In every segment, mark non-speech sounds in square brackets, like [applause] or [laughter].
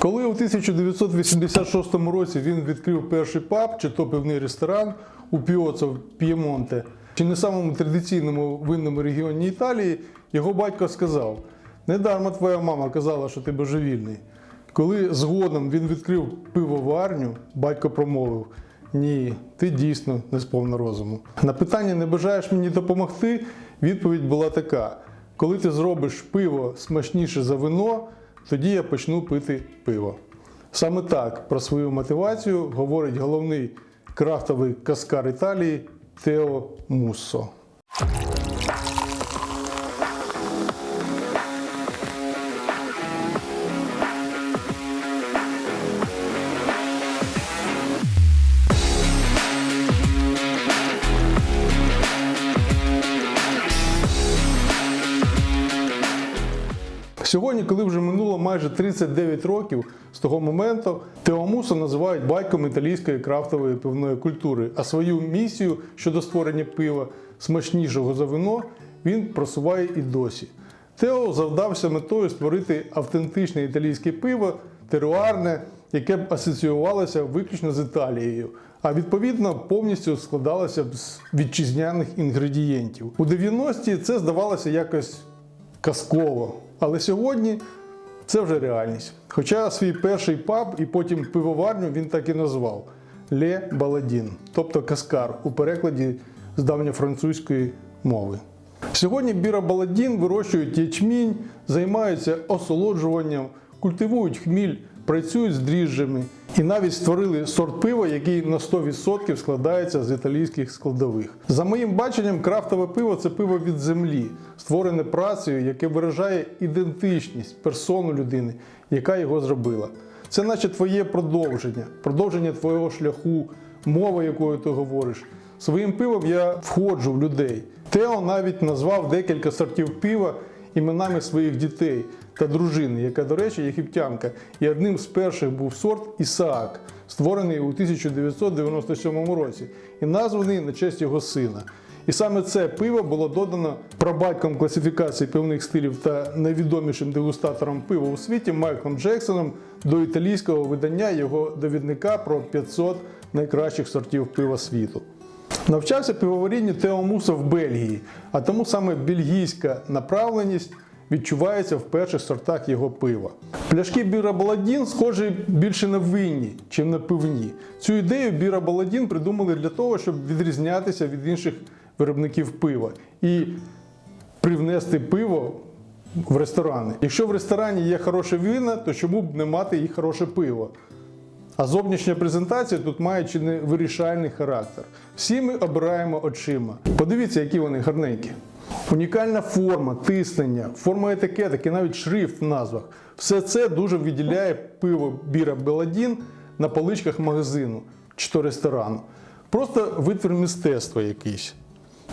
Коли у 1986 році він відкрив перший паб, чи то пивний ресторан у Піоцо в П'ємонте, чи не самому традиційному винному регіоні Італії, його батько сказав: недарма твоя мама казала, що ти божевільний. Коли згодом він відкрив пивоварню, батько промовив: Ні, ти дійсно не сповна розуму. На питання не бажаєш мені допомогти? Відповідь була така: коли ти зробиш пиво смачніше за вино, тоді я почну пити пиво. Саме так про свою мотивацію говорить головний крафтовий каскар Італії Тео Муссо. Сьогодні, коли вже минуло майже 39 років з того моменту, Тео Мусо називають батьком італійської крафтової пивної культури, а свою місію щодо створення пива смачнішого за вино він просуває і досі. Тео завдався метою створити автентичне італійське пиво, теруарне, яке б асоціювалося виключно з Італією, а відповідно повністю складалося б з вітчизняних інгредієнтів. У 90-ті це здавалося якось казково. Але сьогодні це вже реальність. Хоча свій перший паб і потім пивоварню він так і назвав Ле Баладін, тобто каскар у перекладі з давньофранцузької мови. Сьогодні Біра Баладін вирощують ячмінь, займаються осолоджуванням, культивують хміль, працюють з дріжджами і навіть створили сорт пива, який на 100% складається з італійських складових. За моїм баченням, крафтове пиво це пиво від землі, створене працею, яке виражає ідентичність, персону людини, яка його зробила. Це наче твоє продовження, продовження твого шляху, мова, якою ти говориш. Своїм пивом я входжу в людей. Тео навіть назвав декілька сортів пива іменами своїх дітей та дружини, яка, до речі, єгиптянка. І одним з перших був сорт Ісаак, створений у 1997 році і названий на честь його сина. І саме це пиво було додано прабатьком класифікації пивних стилів та найвідомішим дегустатором пива у світі Майклом Джексоном до італійського видання його довідника про 500 найкращих сортів пива світу. Навчався пивоварінню Тео Мусо в Бельгії, а тому саме бельгійська направленість відчувається в перших сортах його пива. Пляшки Біра Баладін схожі більше на винні, чим на пивні. Цю ідею Біра Баладін придумали для того, щоб відрізнятися від інших виробників пива і привнести пиво в ресторани. Якщо в ресторані є хороше вино, то чому б не мати і хороше пиво? А зовнішня презентація тут має чи не вирішальний характер. Всі ми обираємо очима. Подивіться, які вони гарненькі. Унікальна форма, тиснення, форма етикеток і навіть шрифт в назвах. Все це дуже виділяє пиво Біра Беладін на поличках магазину чи то ресторану. Просто витвір мистецтва якийсь.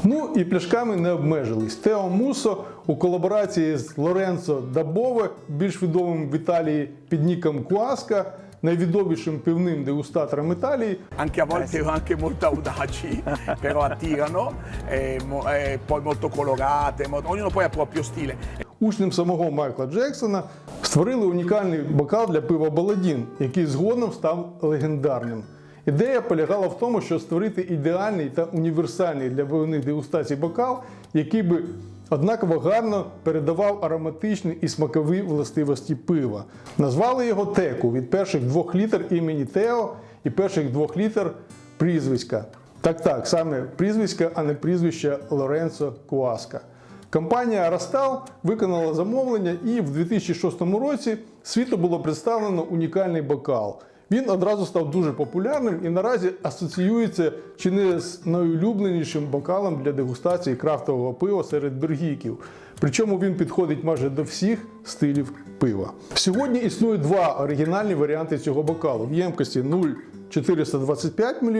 Ну і пляшками не обмежились. Тео Мусо у колаборації з Лоренцо Дабове, більш відомим в Італії під ніком Куаска, найвідомішим пивним дегустатором Італії, anche a volte anche molto audaci, [laughs] però attirano, e e poi molto colorate, ognuno poi ha proprio stile. учнем самого Майкла Джексона, створили унікальний бокал для пива Баладін, який згодом став легендарним. Ідея полягала в тому, щоб створити ідеальний та універсальний для виливних дегустацій бокал, який би однаково гарно передавав ароматичні і смакові властивості пива. Назвали його теку від перших двох літер імені Тео і перших двох літер прізвиська. Так, так, саме прізвиська, а не прізвище Лоренцо Куаска. Компанія Растал виконала замовлення, і в 2006 році світу було представлено унікальний бокал. Він одразу став дуже популярним і наразі асоціюється чи не з найулюбленішим бокалом для дегустації крафтового пива серед бельгійків. Причому він підходить майже до всіх стилів пива. Сьогодні існує два оригінальні варіанти цього бокалу в ємкості 0,425 мл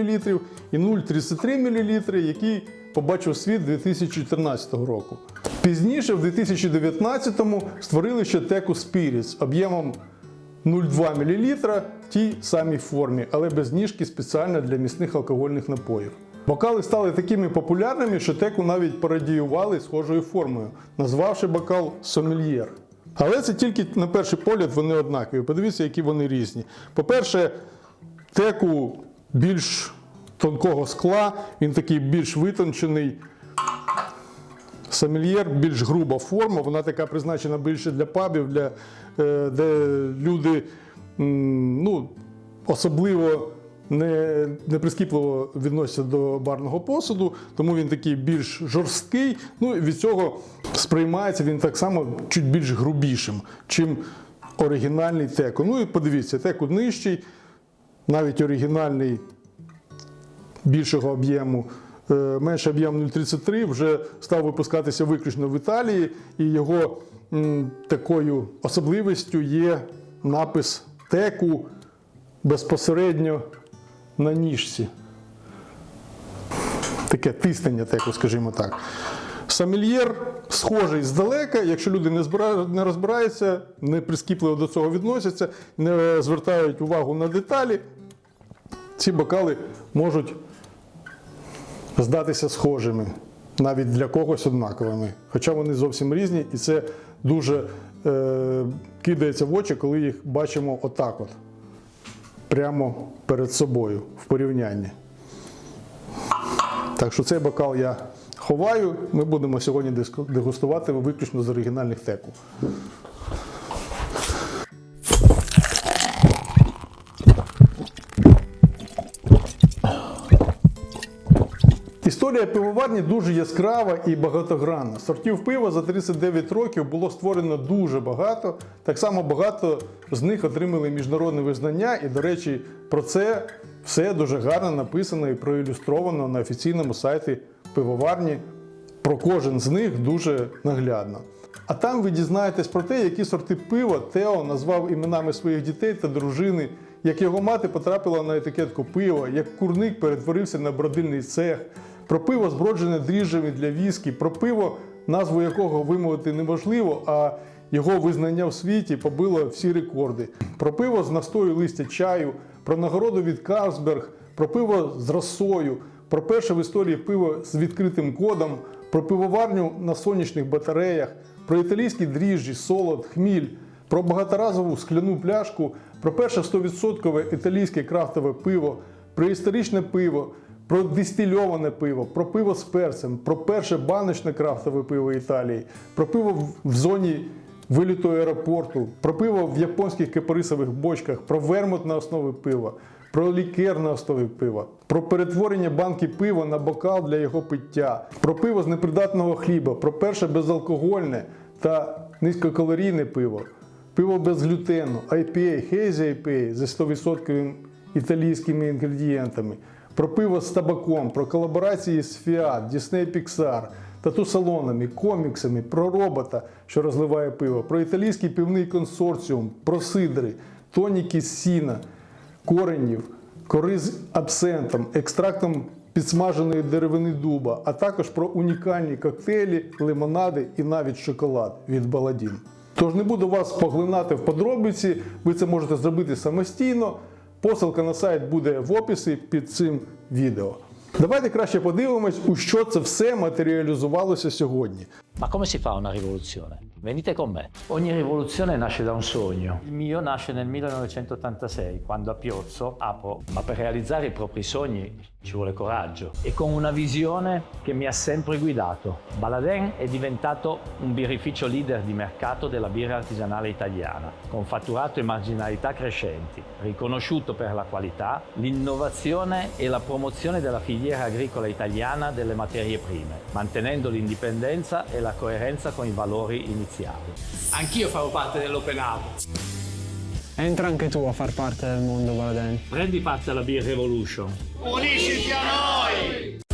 і 0,33 мл, який побачив світ 2014 року. Пізніше, в 2019-му, створили ще теку Spirits об'ємом 0,2 мл в тій самій формі, але без ніжки спеціально для міцних алкогольних напоїв. Бокали стали такими популярними, що теку навіть пародіювали схожою формою, назвавши бокал сомельєр. Але це тільки на перший погляд вони однакові. Подивіться, які вони різні. По-перше, теку більш тонкого скла, він такий більш витончений. Сомельєр більш груба форма, вона така призначена більше для пабів, для, е, де люди ну, особливо не, не прискіпливо відносяться до барного посуду, тому він такий більш жорсткий. Ну і від цього сприймається він так само чуть більш грубішим, чим оригінальний теку. Ну і подивіться, теку нижчий, навіть оригінальний більшого об'єму. Е, Менший об'єм 0,33 вже став випускатися виключно в Італії, і його такою особливістю є напис теку безпосередньо на ніжці. Таке тиснення теку, скажімо так. Самельєр схожий здалека, якщо люди не, не розбираються, не прискіпливо до цього відносяться, не звертають увагу на деталі, ці бокали можуть здатися схожими, навіть для когось однаковими. Хоча вони зовсім різні, і це дуже е, кидається в очі, коли їх бачимо отак от, прямо перед собою в порівнянні. Так що цей бокал я ховаю. Ми будемо сьогодні дегустувати виключно з оригінальних теку. Історія пивоварні дуже яскрава і багатогранна. Сортів пива за 39 років було створено дуже багато. Так само багато з них отримали міжнародне визнання. І, до речі, про це все дуже гарно написано і проілюстровано на офіційному сайті пивоварні. Про кожен з них дуже наглядно. А там ви дізнаєтесь про те, які сорти пива Тео назвав іменами своїх дітей та дружини, як його мати потрапила на етикетку пива, як курник перетворився на бродильний цех, про пиво зброджене дріжджами для віскі, про пиво, назву якого вимовити неможливо, а його визнання в світі побило всі рекорди. Про пиво з настою листя чаю, про нагороду від Карлсберг, про пиво з росою, про перше в історії пиво з відкритим кодом, про пивоварню на сонячних батареях, про італійські дріжджі, солод, хміль, про багаторазову скляну пляшку, про перше 100% італійське крафтове пиво, про історичне пиво, про дистильоване пиво, про пиво з перцем, про перше баночне крафтове пиво Італії, про пиво в- зоні виліту аеропорту, про пиво в японських кипарисових бочках, про вермут на основі пива, про лікер на основі пива, про перетворення банки пива на бокал для його пиття, про пиво з непридатного хліба, про перше безалкогольне та низькокалорійне пиво, пиво без глютену, IPA, Hazy IPA зі 100% італійськими інгредієнтами, про пиво з табаком, про колаборації з Fiat, Disney Pixar, тату-салонами, коміксами, про робота, що розливає пиво, про італійський пивний консорціум, про сидри, тоніки з сіна, коренів, кори з абсентом, екстрактом підсмаженої деревини дуба, а також про унікальні коктейлі, лимонади і навіть шоколад від Баладін. Тож не буду вас поглинати в подробиці, ви це можете зробити самостійно. Посилка на сайт буде в описі під цим відео. Давайте краще подивимось, у що це все матеріалізувалося сьогодні. Ma come si fa una rivoluzione? Venite con me. Ogni rivoluzione nasce da un sogno. Il mio nasce nel 1986, quando a Piozzo apro, ma per realizzare i propri sogni ci vuole coraggio e con una visione che mi ha sempre guidato. Baladin è diventato un birrificio leader di mercato della birra artigianale italiana, con fatturato e marginalità crescenti, riconosciuto per la qualità, l'innovazione e la promozione della filiera agricola italiana delle materie prime, mantenendo l'indipendenza e la coerenza con i valori iniziali. Anch'io farò parte dell'Open Hub. Entra anche tu a far parte del mondo, Valaden. Prendi parte alla Beer Revolution. Unisciti a noi!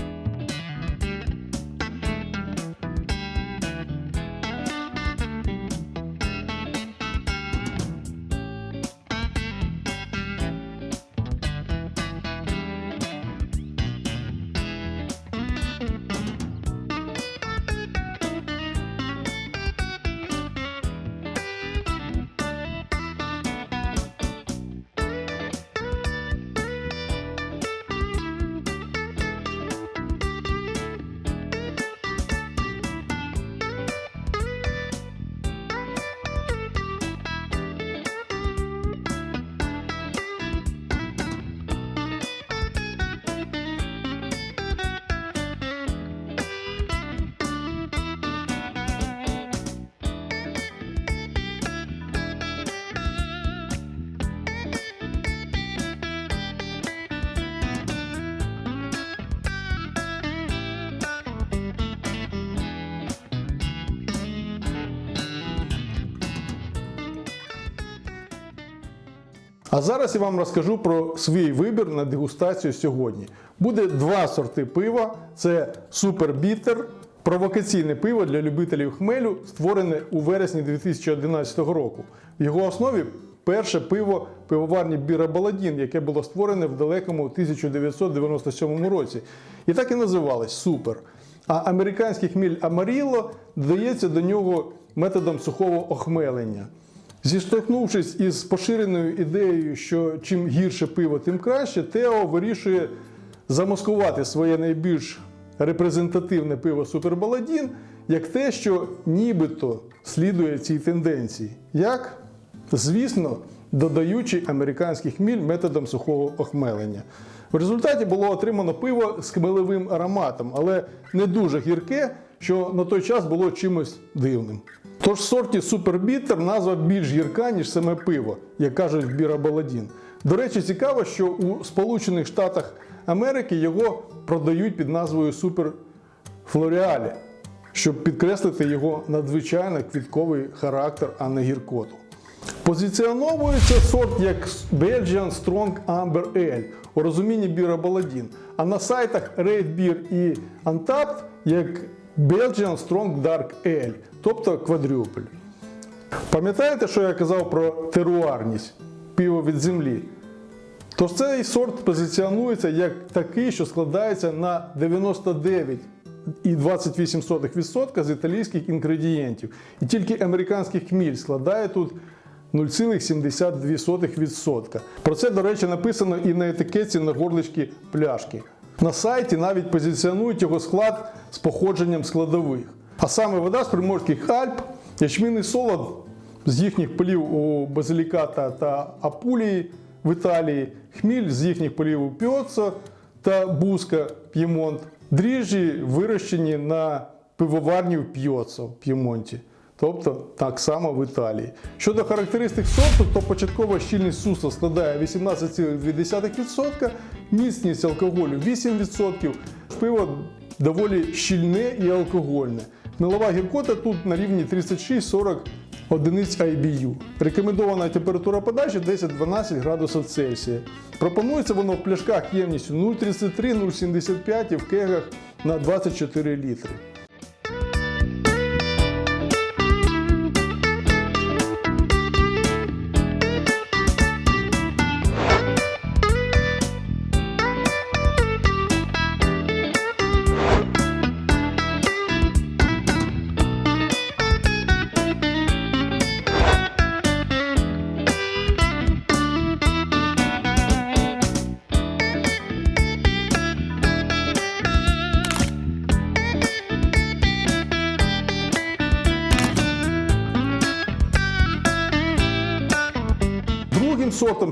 А зараз я вам розкажу про свій вибір на дегустацію сьогодні. Буде два сорти пива: це супербітер, провокаційне пиво для любителів хмелю, створене у вересні 2011 року. В його основі перше пиво пивоварні Біра Баладін, яке було створене в далекому 1997 році. І так і називалось Супер. А американський хміль Амаріло додається до нього методом сухого охмелення. Зіштовхнувшись із поширеною ідеєю, що чим гірше пиво, тим краще, Тео вирішує замаскувати своє найбільш репрезентативне пиво Супербаладін як те, що нібито слідує цій тенденції. Як? Звісно, додаючи американський хміль методом сухого охмелення. В результаті було отримано пиво з хмелевим ароматом, але не дуже гірке, що на той час було чимось дивним. Тож в сорті Супербітер назва більш гірка, ніж саме пиво, як кажуть в Біра Баладін. До речі, цікаво, що у Сполучених Штатах Америки його продають під назвою Супер Флоріалі, щоб підкреслити його надзвичайно квітковий характер, а не гіркоту. Позиціоновується сорт як Belgian Strong Amber Ale у розумінні біра Баладін, а на сайтах Red Beer і Untapped як Belgian Strong Dark Ale, тобто квадрюпель. Пам'ятаєте, що я казав про теруарність пиво від землі? Тож цей сорт позиціонується як такий, що складається на 99,28% з італійських інгредієнтів. І тільки американський хміль складає тут 0,72%. Про це, до речі, написано і на етикетці на горличці пляшки. На сайті навіть позиціонують його склад з походженням складових. А саме вода з Приморських Альп, ячмінний солод з їхніх полів у Базиліката та Апулії в Італії, хміль з їхніх полів у Піоццо та Буска П'ємонт, дріжджі вирощені на пивоварні в П'йоццо П'ємонті. Тобто так само в Італії. Щодо характеристик сорту, то початкова щільність сусла складає 18,2%, міцність алкоголю 8%, пиво доволі щільне і алкогольне. Милова гіркота тут на рівні 36-40 одиниць IBU. Рекомендована температура подачі 10-12 градусів Цельсія. Пропонується воно в пляшках ємністю 0,33-0,75 і в кегах на 24 літри.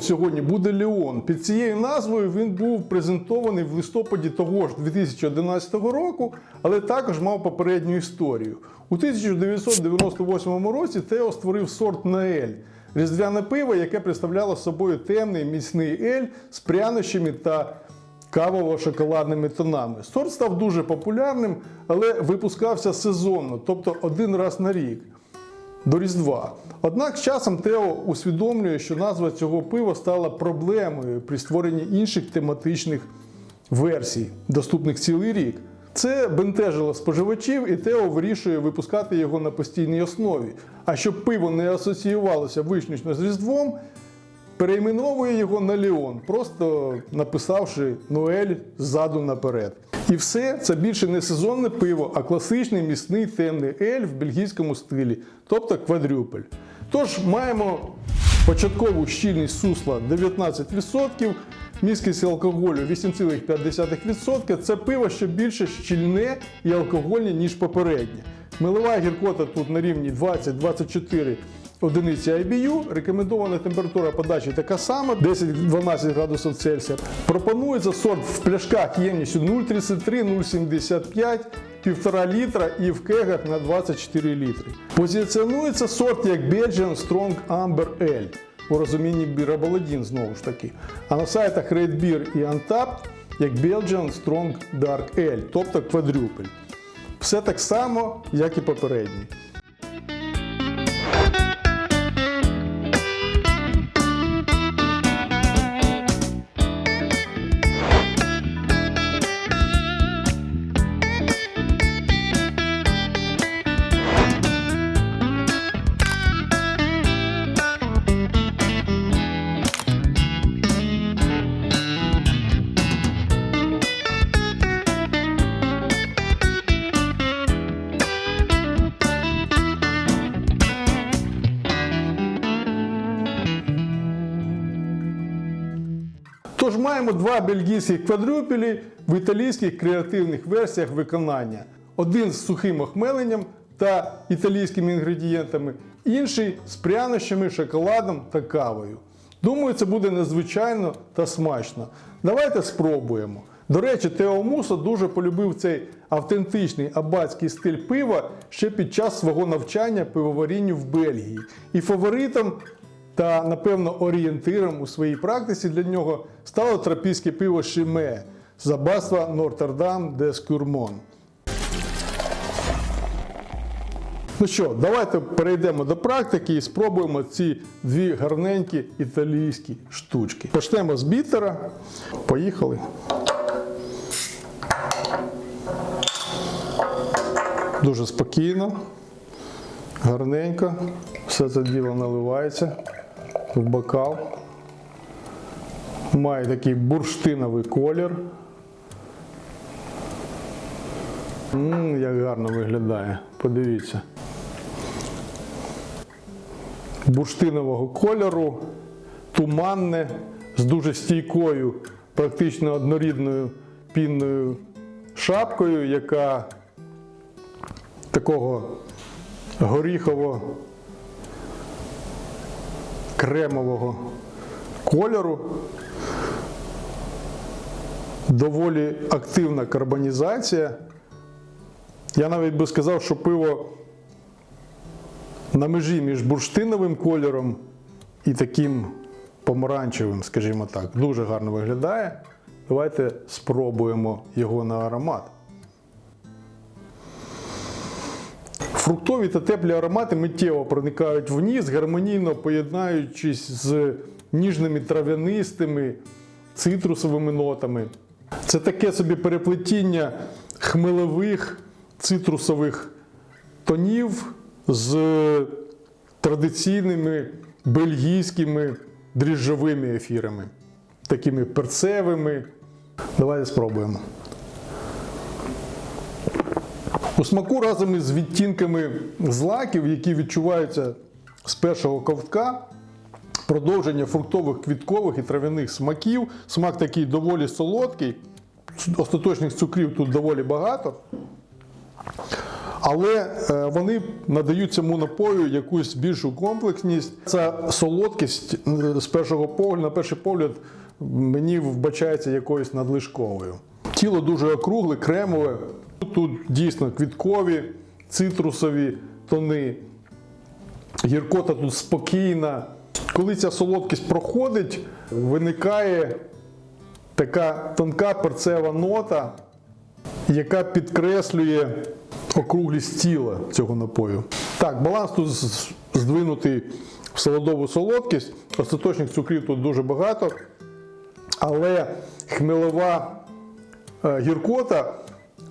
Сьогодні буде Леон. Під цією назвою він був презентований в листопаді того ж 2011 року, але також мав попередню історію. У 1998 році Тео створив сорт Наель різдвяне пиво, яке представляло собою темний міцний ель з прянощами та кавово-шоколадними тонами. Сорт став дуже популярним, але випускався сезонно, тобто один раз на рік до Різдва. Однак часом Тео усвідомлює, що назва цього пива стала проблемою при створенні інших тематичних версій, доступних цілий рік. Це бентежило споживачів, і Тео вирішує випускати його на постійній основі. А щоб пиво не асоціювалося виключно з Різдвом, перейменовує його на Леон, просто написавши Ноель ззаду наперед. І все це більше не сезонне пиво, а класичний міцний темний ель в бельгійському стилі, тобто квадрюпель. Тож маємо початкову щільність сусла 19%, міськість алкоголю 8,5%. Це пиво, що більше щільне і алкогольне, ніж попереднє. Милова гіркота тут на рівні 20-24 одиниці IBU. Рекомендована температура подачі така сама 10-12 градусів Цельсія. Пропонується сорт в пляшках ємністю 0,33-0,75 1,5 літра і в кегах на 24 літри. Позиціонується сорт як Belgian Strong Amber Ale у розумінні бірабаладін знову ж таки. А на сайтах Red Beer і Untapped як Belgian Strong Dark Ale, тобто квадрюпель. Все так само, як і попередній. Маємо два бельгійських квадрюпелі в італійських креативних версіях виконання. Один з сухим охмеленням та італійськими інгредієнтами, інший з прянощами, шоколадом та кавою. Думаю, це буде незвичайно та смачно. Давайте спробуємо. До речі, Тео Мусо дуже полюбив цей автентичний абатський стиль пива ще під час свого навчання пивоварінню в Бельгії. І фаворитом та, напевно, орієнтиром у своїй практиці для нього стало тропійське пиво Шиме з аббатства Нортердам де Скюрмон. Ну що, давайте перейдемо до практики і спробуємо ці дві гарненькі італійські штучки. Почнемо з бітера. Поїхали. Дуже спокійно, гарненько. Все це діло наливається в бокал. Має такий бурштиновий колір. М, як гарно виглядає. Подивіться. Бурштинового кольору, туманне, з дуже стійкою, практично однорідною пінною шапкою, яка такого горіхово кремового кольору. Доволі активна карбонізація. Я навіть би сказав, що пиво на межі між бурштиновим кольором і таким помаранчевим, скажімо так, дуже гарно виглядає. Давайте спробуємо його на аромат. Фруктові та теплі аромати миттєво проникають в гармонійно поєднаючись з ніжними трав'янистими цитрусовими нотами. Це таке собі переплетіння хмелевих цитрусових тонів з традиційними бельгійськими дріжджовими ефірами, такими перцевими. Давайте спробуємо. У смаку разом із відтінками злаків, які відчуваються з першого ковтка, продовження фруктових, квіткових і трав'яних смаків. Смак такий доволі солодкий, остаточних цукрів тут доволі багато. Але е, вони надають цьому напою якусь більшу комплексність. Ця солодкість е, з першого погляду, на перший погляд, мені вбачається якоюсь надлишковою. Тіло дуже округле, кремове. Тут дійсно квіткові, цитрусові тони. Гіркота тут спокійна. Коли ця солодкість проходить, виникає така тонка перцева нота, яка підкреслює округлість тіла цього напою. Так, баланс тут здвинутий в солодову солодкість. Остаточних цукрів тут дуже багато, але хмелова е, гіркота,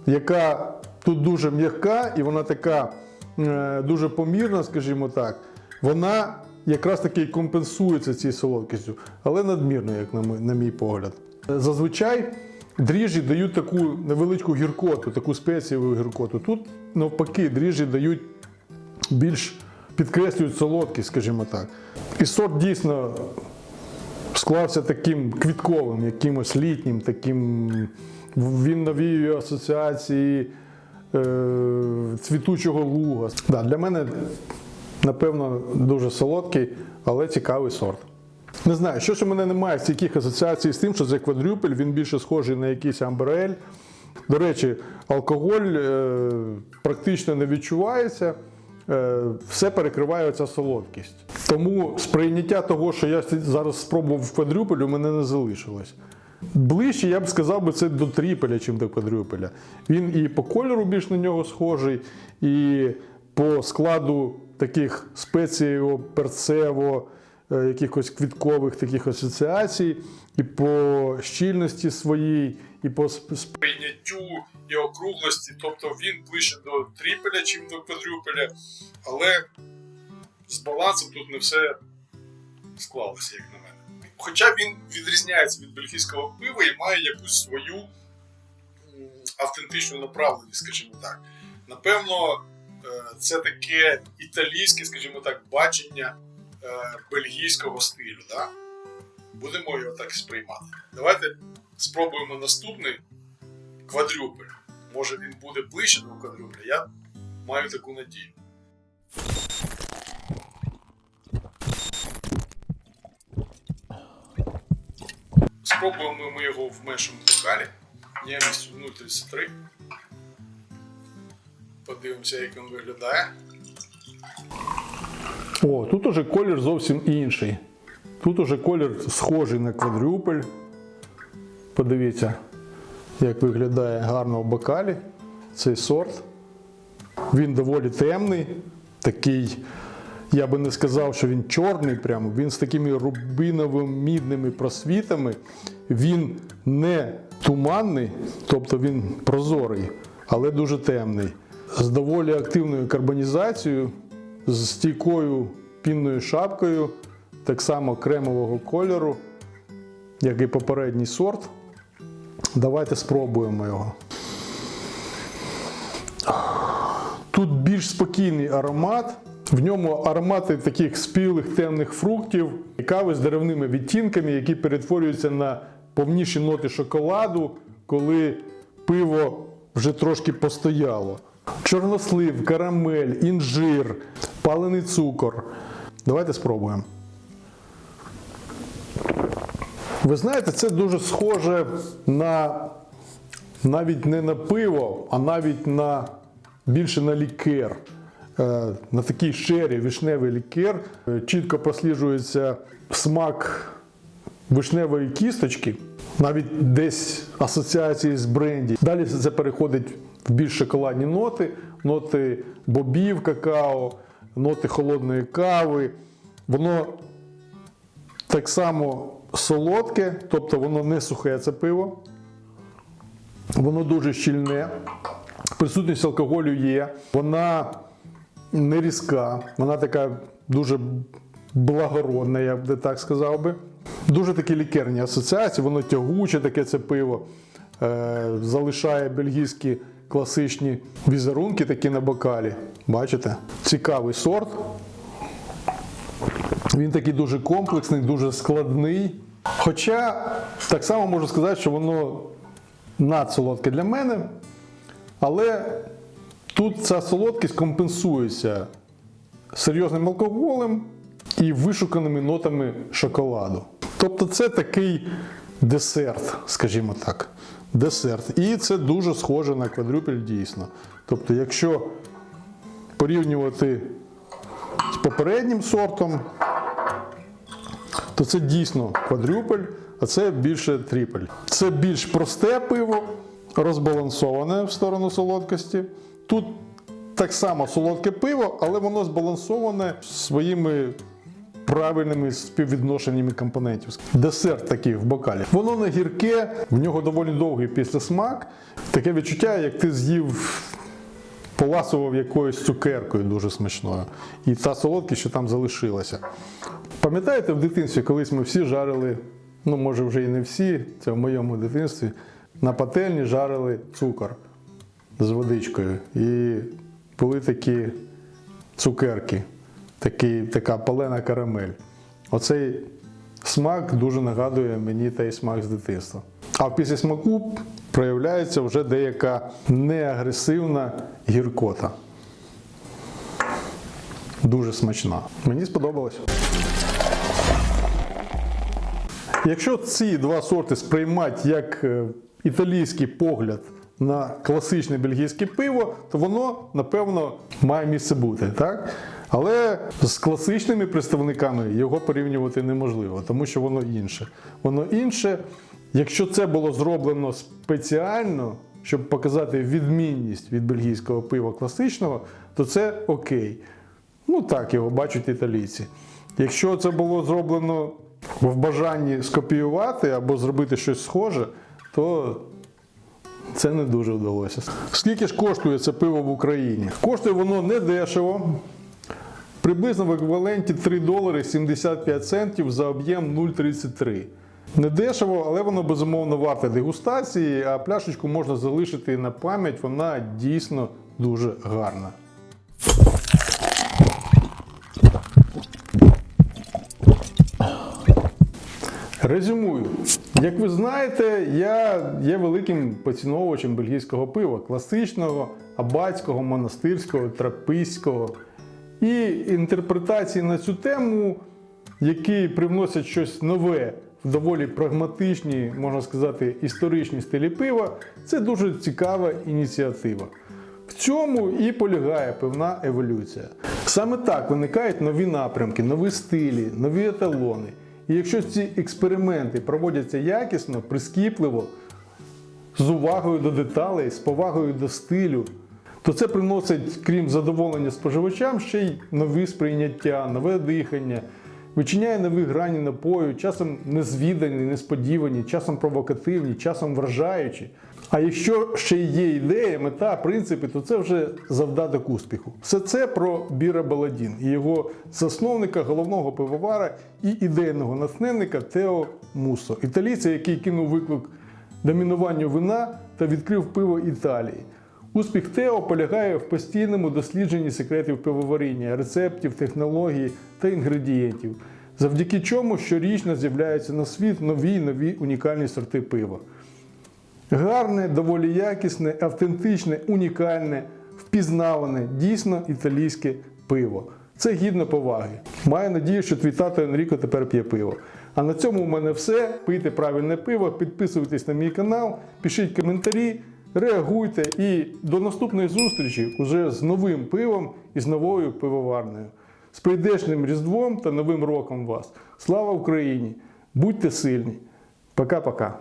яка тут дуже м'яка і вона така е, дуже помірна, скажімо так, вона якраз таки компенсується цією солодкістю, але надмірно, як на мій, погляд. Зазвичай дріжджі дають таку невеличку гіркоту, таку спецієву гіркоту. Тут навпаки дріжджі дають більш підкреслюють солодкість, скажімо так. І сорт дійсно склався таким квітковим, якимось літнім, таким. Він навіює асоціації е, цвітучого луга. Да, для мене, напевно, дуже солодкий, але цікавий сорт. Не знаю, що ж у мене немає стійких асоціацій з тим, що це квадрюпель, він більше схожий на якийсь амбрель. До речі, алкоголь е, практично не відчувається, е, все перекриває ця солодкість. Тому сприйняття того, що я зараз спробував квадрюпель, у мене не залишилось. Ближче, я б сказав би, це до тріпеля, чим до квадрюпеля. Він і по кольору більш на нього схожий, і по складу таких спецієво, перцево, е, якихось квіткових таких асоціацій, і по щільності своїй, і по сприйняттю і округлості. Тобто він ближче до тріпеля, чим до квадрюпеля, але з балансом тут не все склалося, як на. Хоча він відрізняється від бельгійського пива і має якусь свою автентичну направленість, скажімо так. Напевно, е, це таке італійське, скажімо так, бачення е, бельгійського стилю. Да? будемо його так сприймати. Давайте спробуємо наступний квадрюпель. Може він буде ближче до квадрюпля. Я маю таку надію. Спробуємо ми його в меншому бокалі. Ємністю 0,33. Подивимося, як він виглядає. О, тут уже колір зовсім інший. Тут уже колір схожий на квадрюпель. Подивіться, як виглядає гарно в бокалі цей сорт. Він доволі темний, такий, я би не сказав, що він чорний, прямо. він з такими рубиново-мідними просвітами. Він не туманний, тобто він прозорий, але дуже темний. З доволі активною карбонізацією, з стійкою пінною шапкою, так само кремового кольору, як і попередній сорт. Давайте спробуємо його. Тут більш спокійний аромат. В ньому аромати таких спілих темних фруктів, і кави з деревними відтінками, які перетворюються на повніші ноти шоколаду, коли пиво вже трошки постояло. Чорнослив, карамель, інжир, палений цукор. Давайте спробуємо. Ви знаєте, це дуже схоже на навіть не на пиво, а навіть на більше на лікер. Е, На такий шері, вишневий лікер. Е, Чітко просліджується смак вишневої кісточки, навіть десь асоціації з бренді. Далі це переходить в більш шоколадні ноти, ноти бобів, какао, ноти холодної кави. Воно так само солодке, тобто воно не сухе це пиво. Воно дуже щільне. Присутність алкоголю є. Вона не різка, вона така дуже благородна, я б так сказав би. Дуже такі лікерні асоціації, воно тягуче, таке це пиво. Е, залишає бельгійські класичні візерунки такі на бокалі. Бачите? Цікавий сорт. Він такий дуже комплексний, дуже складний. Хоча так само можу сказати, що воно надсолодке для мене, але тут ця солодкість компенсується серйозним алкоголем і вишуканими нотами шоколаду. Тобто це такий десерт, скажімо так. Десерт. І це дуже схоже на квадрюпель дійсно. Тобто, якщо порівнювати з попереднім сортом, то це дійсно квадрюпель, а це більше тріпель. Це більш просте пиво, розбалансоване в сторону солодкості. Тут так само солодке пиво, але воно збалансоване своїми правильними співвідношеннями компонентів. Десерт такий в бокалі. Воно не гірке, в нього доволі довгий післясмак. Таке відчуття, як ти з'їв поласував якоюсь цукеркою дуже смачною. І та солодкість, що там залишилася. Пам'ятаєте, в дитинстві колись ми всі жарили, ну може вже і не всі, це в моєму дитинстві, на пательні жарили цукор з водичкою. І були такі цукерки, такі, така палена карамель. Оцей смак дуже нагадує мені той смак з дитинства. А після смаку проявляється вже деяка неагресивна гіркота. Дуже смачна. Мені сподобалось. Якщо ці два сорти сприймати як е, італійський погляд на класичне бельгійське пиво, то воно, напевно, має місце бути. Так? Але з класичними представниками його порівнювати неможливо, тому що воно інше. Воно інше, якщо це було зроблено спеціально, щоб показати відмінність від бельгійського пива класичного, то це окей. Ну так його бачать італійці. Якщо це було зроблено в бажанні скопіювати або зробити щось схоже, то це не дуже вдалося. Скільки ж коштує це пиво в Україні? Коштує воно не дешево. Приблизно в еквіваленті 3 долари 75 центів за об'єм 0,33. Не дешево, але воно безумовно варте дегустації, а пляшечку можна залишити на пам'ять, вона дійсно дуже гарна. Резюмую. Як ви знаєте, я є великим поціновувачем бельгійського пива, класичного, абатського, монастирського, трапезького. І інтерпретації на цю тему, які привносять щось нове в доволі прагматичні, можна сказати, історичні стилі пива, це дуже цікава ініціатива. В цьому і полягає певна еволюція. Саме так виникають нові напрямки, нові стилі, нові еталони. І якщо ці експерименти проводяться якісно, прискіпливо, з увагою до деталей, з повагою до стилю, то це приносить, крім задоволення споживачам, ще й нові сприйняття, нове дихання, вичиняє нові грані напою, часом незвідані, несподівані, часом провокативні, часом вражаючі. А якщо ще є ідея, мета, принципи, то це вже завдаток успіху. Все це про Біра Баладін і його засновника, головного пивовара і ідейного натхненника Тео Мусо, італійця, який кинув виклик домінуванню вина та відкрив пиво Італії. Успіх Тео полягає в постійному дослідженні секретів пивоваріння, рецептів, технологій та інгредієнтів, завдяки чому щорічно з'являються на світ нові нові унікальні сорти пива. Гарне, доволі якісне, автентичне, унікальне, впізнаване, дійсно італійське пиво. Це гідно поваги. Маю надію, що твій тато Енріко тепер п'є пиво. А на цьому у мене все. Пийте правильне пиво, підписуйтесь на мій канал, пишіть коментарі, реагуйте і до наступної зустрічі уже з новим пивом і з новою пивоварнею. З прийдешним Різдвом та Новим роком вас. Слава Україні! Будьте сильні! Пока-пока!